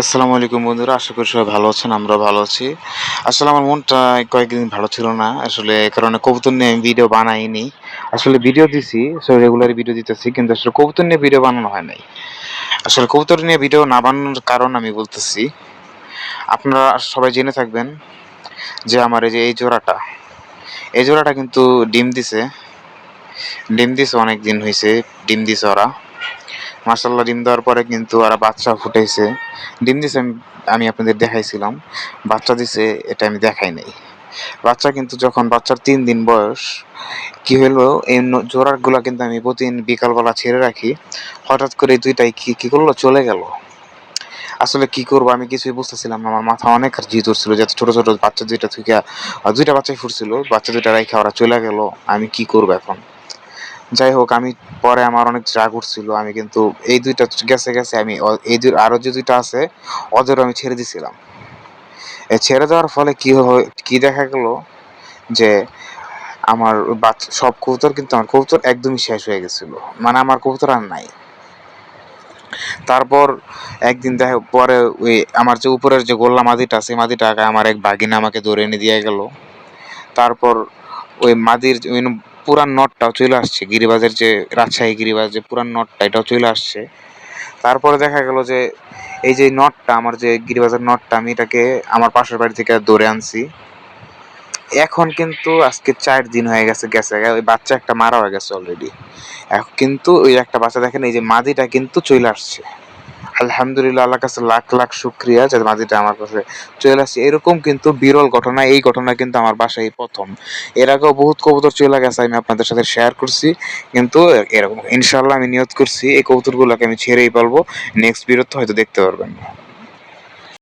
আসসালামু আলাইকুম বন্ধুরা, আশা করি সবাই ভালো আছেন আমরা ভালো আছি। আসলে আমার মনটা কয়েকদিন ভালো ছিল না, আসলে কারণে কবুতর নিয়ে আমি ভিডিও বানাইনি। আসলে ভিডিও দিছি সো রেগুলার ভিডিও দিতেছি, কিন্তু আসলে কবুতর নিয়ে ভিডিও বানানো হয় নাই। আসলে কবুতর নিয়ে ভিডিও না বানানোর কারণ আমি বলতেছি, আপনারা সবাই জেনে থাকবেন যে আমার এই যে এই জোড়াটা এই জোড়াটা কিন্তু ডিম দিছে ডিম দিছে অনেক দিন হয়েছে ডিম দিছে ওরা। মার্শাল্লাহ ডিম দেওয়ার পরে কিন্তু ওরা বাচ্চা ফুটাইছে। ডিম দিছে, আমি- আপনাদের দেখাইছিলাম। বাচ্চা দিছে, এটা আমি দেখাই নাই। বাচ্চা কিন্তু যখন, বাচ্চার তিন দিন বয়স, কি হলো এই জোড়াগুলা কিন্তু আমি প্রতিদিন বিকালবেলা ছেড়ে রাখি। হঠাৎ করে দুইটাই কি কি করল, চলে গেল। আসলে কি করব, আমি কিছুই বুঝতেছিলাম না। আমার মাথা অনেক জিত উঠছিল যে ছোট ছোট বাচ্চা দুইটা থেকে দুইটা বাচ্চাই ফুটছিল, বাচ্চা দুইটা রেখে ওরা চলে গেল, আমি কি করব এখন? যাই হোক, আমি পরে আমার অনেক রাগ উঠছিল, আমি কিন্তু এই দুইটা গেছে গেছে, আমি এই দুই আরও যে দুইটা আছে ওদেরও আমি ছেড়ে দিছিলাম। ছেড়ে দেওয়ার ফলে কি কি দেখা গেল যে আমার বাচ্চা সব কবুতর কিন্তু আমার কবুতর একদমই শেষ হয়ে গেছিল মানে আমার কবুতর আর নাই। তারপর একদিন দেখা, পরে ওই আমার যে উপরের যে গোল্লা মাদিটা আছে মাদিটা আমার এক বাগিনা আমাকে ধরে এনে দিয়ে গেল। তারপর ওই মাদির পুরান নটটাও চলে আসছে, গিরিবাজের যে রাজশাহী গিরিবাজ যে পুরান নটটা এটাও চলে আসছে। তারপরে দেখা গেল যে এই যে নটটা আমার যে গিরিবাজের নটটা আমি এটাকে আমার পাশের বাড়ি থেকে ধরে আনছি। এখন কিন্তু আজকে চার দিন হয়ে গেছে গেছে, ওই বাচ্চা একটা মারা হয়ে গেছে অলরেডি এখন কিন্তু ওই একটা বাচ্চা দেখেন, এই যে মাদিটা কিন্তু চলে আসছে। আলহামদুলিল্লাহ আল্লাহ কাছে লাখ লাখ শুক্রিয়া যে মাদিটা আমার কাছে চলে আসছে। এরকম কিন্তু বিরল ঘটনা, এই ঘটনা কিন্তু আমার বাসায় প্রথম। এর আগেও বহুত কবুতর চলে গেছে, আমি আপনাদের সাথে শেয়ার করছি। কিন্তু এরকম ইনশাল্লাহ আমি নিয়ত করছি, এই কবুতরগুলোকে আমি ছেড়েই পারব নেক্সট বিরত হয়তো দেখতে পারবেন।